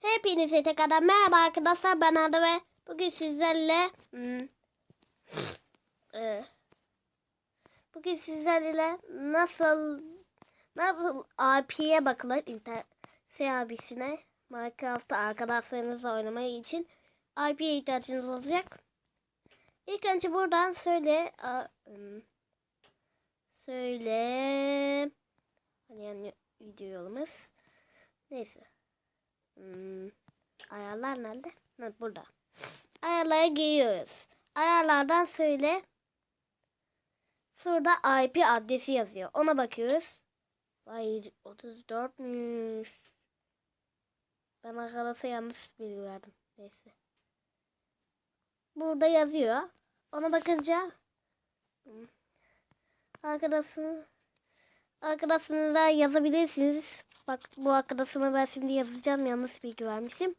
Hepinize tekrardan merhaba arkadaşlar ben Arda ve bugün sizlerle hmm, e, bugün sizlerle nasıl nasıl AP'ye bakılır internet şey Minecraft'ta arkadaşlarınızla oynamayı için IP'ye ihtiyacınız olacak. İlk önce buradan söyle söyle hani yani video neyse Hmm, ayarlar nerede? Burada. Ayarlara giriyoruz. Ayarlardan söyle. Şurada IP adresi yazıyor. Ona bakıyoruz. Vay 34'müş. Ben arkadaşa yanlış bilgi verdim. Neyse. Burada yazıyor. Ona bakınca hmm, arkadaşın arkadaşınıza yazabilirsiniz. Bak bu arkadaşıma ben şimdi yazacağım. Yanlış bilgi vermişim.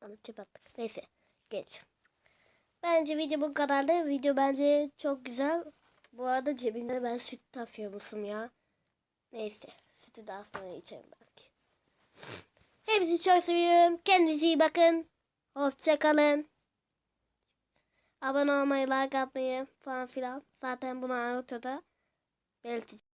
Ama attık. Neyse. Geç. Bence video bu kadardı. Video bence çok güzel. Bu arada cebimde ben süt taşıyormuşum ya. Neyse. Sütü daha sonra içerim belki. Hepinizi çok seviyorum. Kendinize iyi bakın. Hoşçakalın. Abone olmayı, like atmayı falan filan. Zaten bunu ortada belirteceğim.